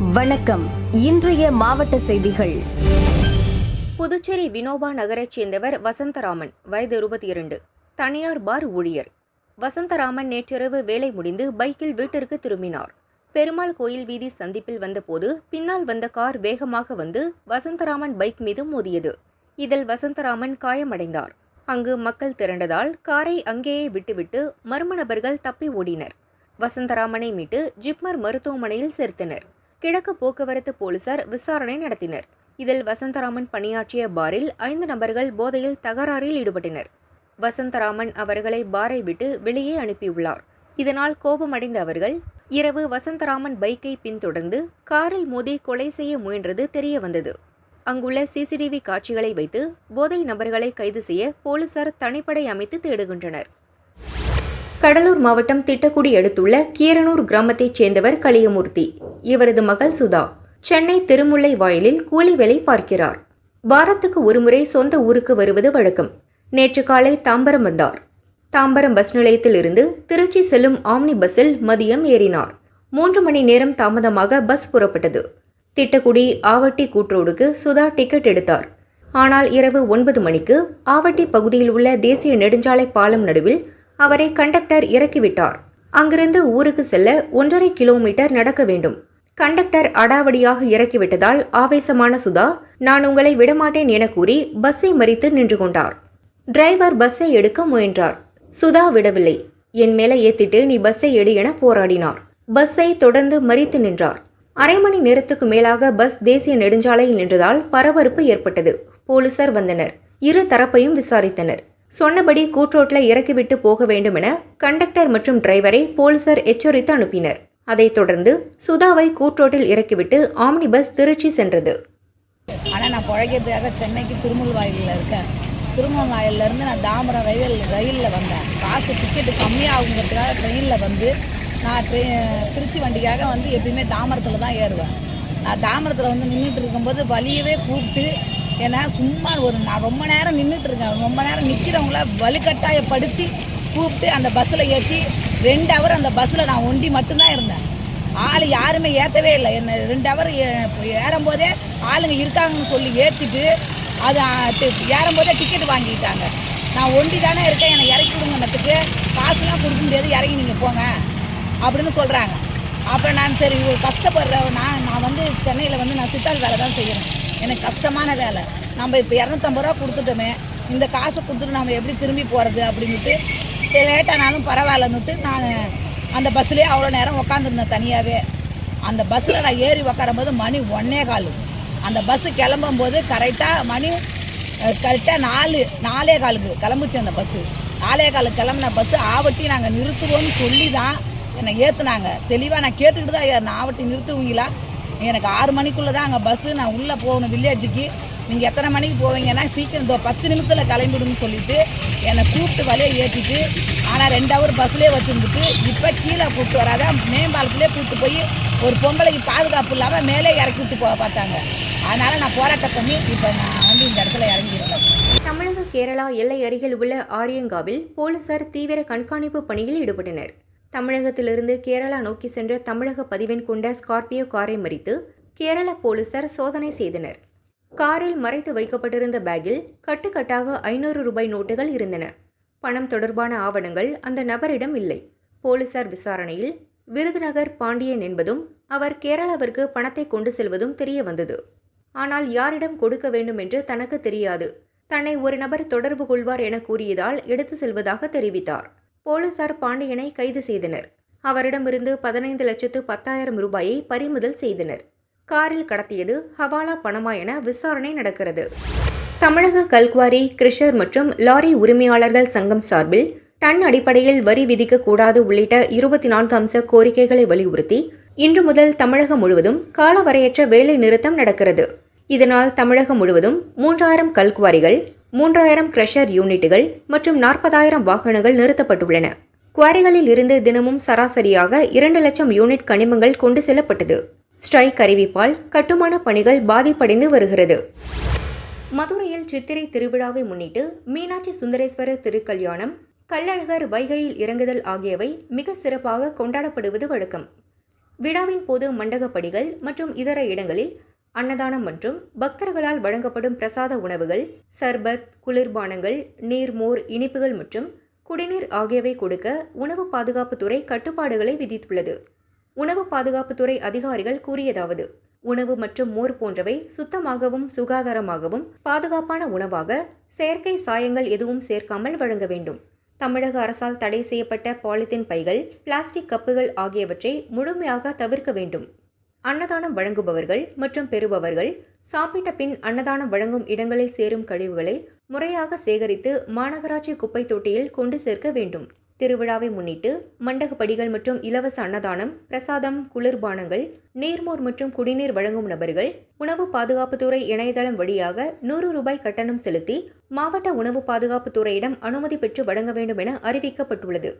வணக்கம். இன்றைய மாவட்ட செய்திகள். புதுச்சேரி வினோபா நகரைச் சேர்ந்தவர் வசந்தராமன் வயது இருபத்தி இரண்டு தனியார் பார் ஊழியர். வசந்தராமன் நேற்றிரவு வேலை முடிந்து பைக்கில் வீட்டிற்கு திரும்பினார். பெருமாள் கோயில் வீதி சந்திப்பில் வந்தபோது பின்னால் வந்த கார் வேகமாக வந்து வசந்தராமன் பைக் மீது மோதியது. இதில் வசந்தராமன் காயமடைந்தார். அங்கு மக்கள் திரண்டதால் காரை அங்கேயே விட்டுவிட்டு மர்ம நபர்கள் தப்பி ஓடினர். வசந்தராமனை மீட்டு ஜிப்மர் மருத்துவமனையில் சேர்த்தனர். கிழக்கு போக்குவரத்து போலீசார் விசாரணை நடத்தினர். இதில் வசந்தராமன் பணியாற்றிய பாரில் ஐந்து நபர்கள் போதையில் தகராறில் ஈடுபட்டனர். வசந்தராமன் அவர்களை பாரை விட்டு வெளியே அனுப்பியுள்ளார். இதனால் கோபமடைந்த அவர்கள் இரவு வசந்தராமன் பைக்கை பின்தொடர்ந்து காரில் மோதி கொலை செய்ய முயன்றது தெரிய வந்தது அங்குள்ள சிசிடிவி காட்சிகளை வைத்து போதை நபர்களை கைது செய்ய போலீசார் தனிப்படை அமைத்து தேடுகின்றனர். கடலூர் மாவட்டம் திட்டக்குடி அடுத்துள்ள கீரனூர் கிராமத்தைச் சேர்ந்தவர் கலியமூர்த்தி இவரது மகள் சுதா. சென்னை திருமுல்லை வாயிலில் கூலி வேலை பார்க்கிறார். வாரத்துக்கு ஒருமுறை சொந்த ஊருக்கு வருவது வழக்கம். நேற்று காலை தாம்பரம் வந்தார். தாம்பரம் பஸ் நிலையத்தில் இருந்து திருச்சி செல்லும் ஆம்னி பஸ்ஸில் மதியம் ஏறினார். மூன்று மணி நேரம் தாமதமாக பஸ் புறப்பட்டது. திட்டக்குடி ஆவட்டி கூட்ரோடுக்கு சுதா டிக்கெட் எடுத்தார். ஆனால் இரவு ஒன்பது மணிக்கு ஆவட்டி பகுதியில் உள்ள தேசிய நெடுஞ்சாலை பாலம் நடுவில் அவரை கண்டக்டர் இறக்கிவிட்டார். அங்கிருந்து ஊருக்கு செல்ல ஒன்றரை கிலோமீட்டர் நடக்க வேண்டும். கண்டக்டர் அடாவடியாக இறக்கிவிட்டதால் ஆவேசமான சுதா நான் உங்களை விடமாட்டேன் என கூறி பஸ்ஸை மறித்து நின்று கொண்டார். டிரைவர் பஸ்ஸை எடுக்க முயன்றார். சுதா விடவில்லை. என் மேலே ஏத்திட்டு நீ பஸ்ஸை எடு என போராடினார். பஸ்ஸை தொடர்ந்து மறித்து நின்றார். அரை மணி நேரத்துக்கு மேலாக பஸ் தேசிய நெடுஞ்சாலையில் நின்றதால் பரபரப்பு ஏற்பட்டது. போலீசார் வந்தனர். இரு தரப்பையும் விசாரித்தனர். சொன்னபடி கூட்ரோட்டில் இறக்கிவிட்டு போக வேண்டுமென கண்டக்டர் மற்றும் டிரைவரை போலீசார் எச்சரித்து அனுப்பினர். அதைத் தொடர்ந்து சுதாவை கூட்ரோட்டில் இறக்கிவிட்டு ஆம்னி பஸ் திருச்சி சென்றது. ஆனால் நான் பிழைக்கிறதுக்காக சென்னைக்கு திருமுல்வாயிலில் இருக்கேன். திருமுல்வாயிலிருந்து நான் தாமரம் ரயில் ரயிலில் வந்தேன். காசு டிக்கெட்டு கம்மியாகுங்கிறதுக்காக ட்ரெயினில் வந்து நான் ட்ரெ திருச்சி வண்டிக்காக வந்து எப்பயுமே தாமரத்தில் தான் ஏறுவேன். நான் தாமரத்தில் வந்து நின்றுட்டு இருக்கும்போது வழியவே கூப்பிட்டு ஏன்னா சும்மா ஒரு நான் ரொம்ப நேரம் நின்றுட்டு இருக்கேன் ரொம்ப நேரம் நிற்கிறவங்கள வலுக்கட்டாயப்படுத்தி கூப்பிட்டு அந்த பஸ்ஸில் ஏற்றி ரெண்டு ஹவர் அந்த பஸ்ஸில் நான் ஒண்டி மட்டும்தான் இருந்தேன். ஆள் யாருமே ஏற்றவே இல்லை. என்னை ரெண்டு ஹவர் ஏறும்போதே ஆளுங்க இருக்காங்கன்னு சொல்லி ஏற்றிட்டு அது ஏறும்போதே டிக்கெட் வாங்கிட்டாங்க. நான் ஒண்டி தானே இருக்கேன். என்னை இறக்கி விடுங்கன்னதுக்கு காசுலாம் கொடுக்க முடியாது இறங்கி நீங்கள் போங்க அப்படின்னு சொல்கிறாங்க அப்புறம் நான் சரி ஒரு கஷ்டப்படுற நான் நான் வந்து சென்னையில் வந்து நான் சித்தாள் வேலை தான் செய்கிறேன் எனக்கு கஷ்டமான வேலை. நம்ம இப்போ இரநூத்தம்பது ரூபா கொடுத்துட்டோமே இந்த காசை கொடுத்துட்டு நம்ம எப்படி திரும்பி போகிறது அப்படின்ட்டு லேட்டானாலும் பரவாயில்லன்னுட்டு நான் அந்த பஸ்லேயே அவ்வளோ நேரம் உக்காந்துருந்தேன் தனியாகவே அந்த பஸ்ஸில் நான் ஏறி உக்காரும்போது மணி ஒன்னே கால். அந்த பஸ்ஸு கிளம்பும் போது கரெக்டாக மணி கரெக்டாக நாலு நாலே காலுக்கு கிளம்புச்சு அந்த பஸ்ஸு நாலே காலுக்கு கிளம்புன பஸ்ஸு ஆவட்டி நாங்கள் நிறுத்துவோம்னு சொல்லி தான் என்னை ஏற்றுனாங்க தெளிவாக நான் கேட்டுக்கிட்டு தான் நான் ஆவட்டி நிறுத்துவீங்களா? எனக்கு ஆறு மணிக்குள்ளே தான் அங்கே பஸ்ஸு நான் உள்ளே போகணும் வில்லேஜுக்கு நீங்கள் எத்தனை மணிக்கு போவீங்கன்னா சீக்கிரம் இந்த பத்து நிமிஷத்தில் கிளம்பிடுன்னு சொல்லிவிட்டு என்னை கூப்பிட்டு வலையை ஏற்றிட்டு ஆனால் ரெண்டு ஹவர் பஸ்லேயே வச்சுருந்துட்டு இப்போ கீழே கூப்பிட்டு வராத மேம்பாலத்துலேயே கூப்பிட்டு போய் ஒரு பொம்பளைக்கு பாதுகாப்பு இல்லாமல் மேலே இறக்கி விட்டு போக பார்த்தாங்க. அதனால் நான் போராட்டம் பண்ணி இப்போ நான் வந்து இந்த இடத்துல இறங்கியிருக்கேன் தமிழக கேரளா எல்லை அருகில் உள்ள ஆரியங்காவில் போலீசார் தீவிர கண்காணிப்பு பணியில் ஈடுபட்டனர். தமிழகத்திலிருந்து கேரளா நோக்கி சென்ற தமிழக பதிவெண் கொண்ட ஸ்கார்பியோ காரை மறித்து கேரள போலீசார் சோதனை செய்தனர். காரில் மறைத்து வைக்கப்பட்டிருந்த பேக்கில் கட்டுக்கட்டாக ஐநூறு ரூபாய் நோட்டுகள் இருந்தன. பணம் தொடர்பான ஆவணங்கள் அந்த நபரிடம் இல்லை. போலீசார் விசாரணையில் விருதுநகர் பாண்டியன் என்பதும் அவர் கேரளாவிற்கு பணத்தை கொண்டு செல்வதும் தெரிய வந்தது. ஆனால் யாரிடம் கொடுக்க வேண்டும் என்று தனக்கு தெரியாது. தன்னை ஒரு நபர் தொடர்பு கொள்வார் என கூறியதால் எடுத்து செல்வதாக தெரிவித்தார். போலீசார் பாண்டியனை கைது செய்தனர். அவரிடமிருந்து பதினைந்து லட்சத்து பத்தாயிரம் ரூபாயை பறிமுதல் செய்தனர். காரில் கடத்தியது ஹவாலா பணமா என விசாரணை நடக்கிறது. தமிழக கல்குவாரி கிரிஷர் மற்றும் லாரி உரிமையாளர்கள் சங்கம் சார்பில் டன் அடிப்படையில் வரி விதிக்கக்கூடாது உள்ளிட்ட இருபத்தி நான்கு அம்ச கோரிக்கைகளை வலியுறுத்தி இன்று முதல் தமிழகம் முழுவதும் காலவரையற்ற வேலை நிறுத்தம் நடக்கிறது. இதனால் தமிழகம் முழுவதும் மூன்றாயிரம் கல்குவாரிகள் மூன்றாயிரம் கிரஷர் யூனிட்டுகள் மற்றும் நாற்பதாயிரம் வாகனங்கள் நிறுத்தப்பட்டுள்ளன. குவாரிகளில் இருந்து தினமும் சராசரியாக இரண்டு லட்சம் யூனிட் கனிமங்கள் கொண்டு செல்லப்பட்டது. ஸ்ட்ரைக் அறிவிப்பால் கட்டுமான பணிகள் பாதிப்படைந்து வருகிறது. மதுரையில் சித்திரை திருவிழாவை முன்னிட்டு மீனாட்சி சுந்தரேஸ்வரர் திருக்கல்யாணம் கள்ளழகர் வைகையில் இறங்குதல் ஆகியவை மிக சிறப்பாக கொண்டாடப்படுவது வழக்கம். விழாவின் போது மண்டகப்படிகள் மற்றும் இதர இடங்களில் அன்னதானம் மற்றும் பக்தர்களால் வழங்கப்படும் பிரசாத உணவுகள் சர்பத் குளிர்பானங்கள் நீர்மோர் இனிப்புகள் மற்றும் குடிநீர் ஆகியவை கொடுக்க உணவு பாதுகாப்புத்துறை கட்டுப்பாடுகளை விதித்துள்ளது. உணவு பாதுகாப்புத்துறை அதிகாரிகள் கூறியதாவது உணவு மற்றும் மோர் போன்றவை சுத்தமாகவும் சுகாதாரமாகவும் பாதுகாப்பான உணவாக செயற்கை சாயங்கள் எதுவும் சேர்க்காமல் வழங்க வேண்டும். தமிழக அரசால் தடை செய்யப்பட்ட பாலித்தீன் பைகள் பிளாஸ்டிக் கப்புகள் ஆகியவற்றை முழுமையாக தவிர்க்க வேண்டும். அன்னதானம் வழங்குபவர்கள் மற்றும் பெறுபவர்கள் சாப்பிட்ட பின் அன்னதானம் வழங்கும் இடங்களில் சேரும் கழிவுகளை முறையாக சேகரித்து மாநகராட்சி குப்பை தொட்டியில் கொண்டு சேர்க்க வேண்டும். திருவிழாவை முன்னிட்டு மண்டகப்படிகள் மற்றும் இலவச அன்னதானம் பிரசாதம் குளிர்பானங்கள் நீர்மோர் மற்றும் குடிநீர் வழங்கும் நபர்கள் உணவு பாதுகாப்புத்துறை இணையதளம் வழியாக நூறு ரூபாய் கட்டணம் செலுத்தி மாவட்ட உணவு பாதுகாப்புத்துறையிடம் அனுமதி பெற்று வழங்க வேண்டும் என அறிவிக்கப்பட்டுள்ளது.